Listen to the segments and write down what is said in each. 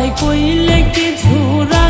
কথাই কইলে কি ঝুরা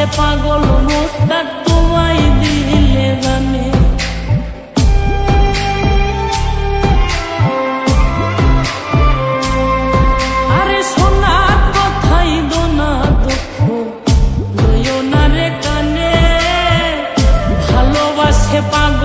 শখে পাগল মোস্তাক, তোমায় দিলে জানে। আরে সোনার কথাই দোনা দুঃখ। লইও না রে কানে। ভালোবাসে পাগল